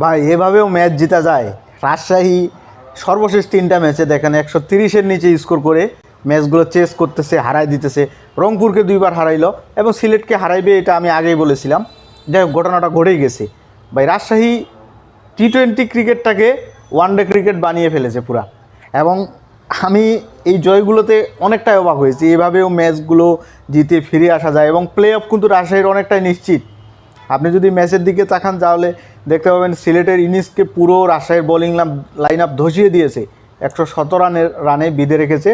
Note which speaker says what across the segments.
Speaker 1: ভাই, এভাবেও ম্যাচ জিতা যায়। রাজশাহী সর্বশেষ তিনটা ম্যাচে দেখেন, একশো তিরিশের নিচে স্কোর করে ম্যাচগুলো চেস করতেছে, হারাই দিতেছে। রংপুরকে দুইবার হারাইলো এবং সিলেটকে হারাইবে এটা আমি আগেই বলেছিলাম। যাই হোক, ঘটনাটা ঘটেই গেছে। ভাই, রাজশাহী টি টোয়েন্টি ক্রিকেটটাকে ওয়ান ডে ক্রিকেট বানিয়ে ফেলেছে পুরা। এবং আমি এই জয়গুলোতে অনেকটাই অবাক হয়েছি। এভাবেও ম্যাচগুলো জিতে ফিরে আসা যায় এবং প্লে অফ কিন্তু রাজশাহীর অনেকটাই নিশ্চিত। আপনি যদি ম্যাচের দিকে তাকান, তাহলে দেখতে পাবেন সিলেটের ইনিংসকে পুরো রাজশাহীর বোলিং লাইন আপ ধসিয়ে দিয়েছে। একশো সতেরো রানের, রানে বিঁধে রেখেছে।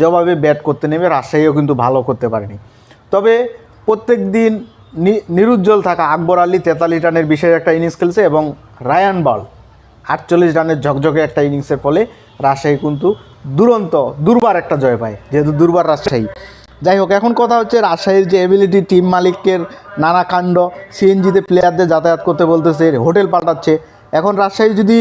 Speaker 1: জবাবে ব্যাট করতে নেমে রাজশাহীও কিন্তু ভালো করতে পারেনি। তবে প্রত্যেক দিন নিরুজ্জ্বল থাকা আকবর আলী তেতাল্লিশ রানের বিশেষ একটা ইনিংস খেলছে এবং রায়ান বল আটচল্লিশ রানের ঝকঝকে একটা ইনিংসের ফলে রাজশাহী কিন্তু দুরন্ত, দুর্বার একটা জয় পায়, যেহেতু দুর্বার রাজশাহী। যাই হোক, এখন কথা হচ্ছে রাজশাহীর যে এবিলিটি টিম মালিকের নানা কাণ্ড সিএনজিতে প্লেয়ারদের যাতায়াত করতে বলতেছে, হোটেল পাঠাচ্ছে এখন রাজশাহী যদি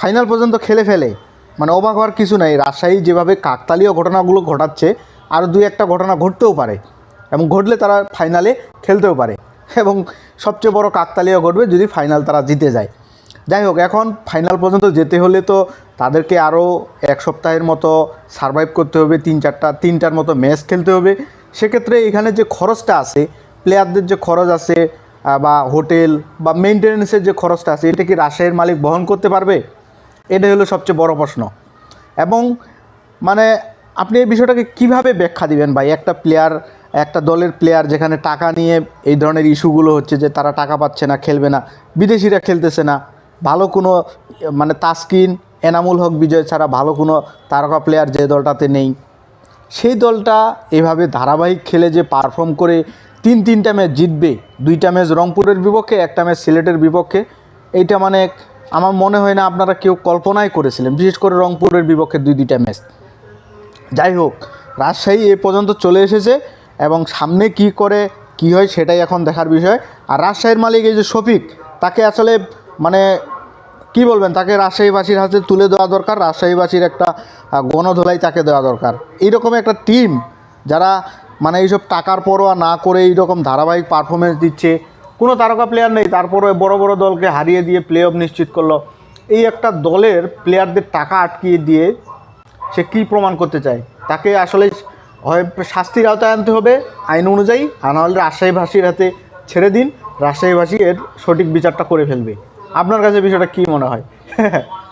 Speaker 1: ফাইনাল পর্যন্ত খেলে ফেলে মানে অবাক হওয়ার কিছু নাই, রাজশাহী যেভাবে কাকতালীয় ঘটনাগুলো ঘটাচ্ছে, আরও দুই একটা ঘটনা ঘটতেও পারে এবং ঘটলে তারা ফাইনালে খেলতেও পারে। এবং সবচেয়ে বড় কাকতালীয় ঘটবে যদি ফাইনাল তারা জিতে যায়। যাই হোক এখন ফাইনাল পর্যন্ত যেতে হলে তো তাদেরকে আরও এক সপ্তাহের মতো সারভাইভ করতে হবে, তিন চারটা, তিনটার মতো ম্যাচ খেলতে হবে। সেক্ষেত্রে এখানে যে খরচটা আছে প্লেয়ারদের যে খরচ আছে বা হোটেল বা মেনটেন্যান্সের যে খরচটা আছে, এটা কি রাজশাহীর মালিক বহন করতে পারবে? এটাই হলো সবচেয়ে বড় প্রশ্ন। এবং মানে আপনি এই বিষয়টাকে কীভাবে ব্যাখ্যা দিবেন ভাই? একটা প্লেয়ার একটা দলের প্লেয়ার যেখানে টাকা নিয়ে এই ধরনের ইস্যুগুলো হচ্ছে যে তারা টাকা পাচ্ছে না, খেলবে না, বিদেশিরা খেলতেছে না ভালো কোনো মানে তাসকিন, এনামুল হক, বিজয় ছাড়া ভালো কোনো তারকা প্লেয়ার যে দলটাতে নেই। সেই দলটা এভাবে ধারাবাহিক খেলে যে পারফর্ম করে তিন, তিনটা ম্যাচ জিতবে, দুইটা ম্যাচ রংপুরের বিপক্ষে, একটা ম্যাচ সিলেটের বিপক্ষে, এইটা মানে আমার মনে হয় না আপনারা কেউ কল্পনাই করেছিলেন, বিশেষ করে রংপুরের বিপক্ষে দুই, দুইটা ম্যাচ যাই হোক, রাজশাহী এ পর্যন্ত চলে এসেছে এবং সামনে কি করে, কি হয় সেটাই এখন দেখার বিষয়। আর রাজশাহীর মালিক এই যে শফিক, তাকে আসলে মানে কি বলবেন? তাকে রাজশাহীবাসীর হাতে তুলে দেওয়া দরকার, রাজশাহীবাসীর একটা গণধোলাই তাকে দেওয়া দরকার। এইরকম একটা টিম যারা মানে এইসব টাকার পরোয়া না করে এইরকম ধারাবাহিক পারফরমেন্স দিচ্ছে। কোনো তারকা প্লেয়ার নেই, তারপরে বড় বড় দলকে হারিয়ে দিয়ে প্লে অফ নিশ্চিত করল। এই একটা দলের প্লেয়ারদের টাকা আটকিয়ে দিয়ে সে কী প্রমাণ করতে চায়? তাকে আসলে হয় শাস্তির আওতায় আনতে হবে, আইন অনুযায়ী, আর নাহলে রাজশাহীবাসীর হাতে ছেড়ে দিন, রাজশাহীবাসী এর সঠিক বিচারটা করে ফেলবে। আপনার কাছে বিষয়টা কি মনে হয়?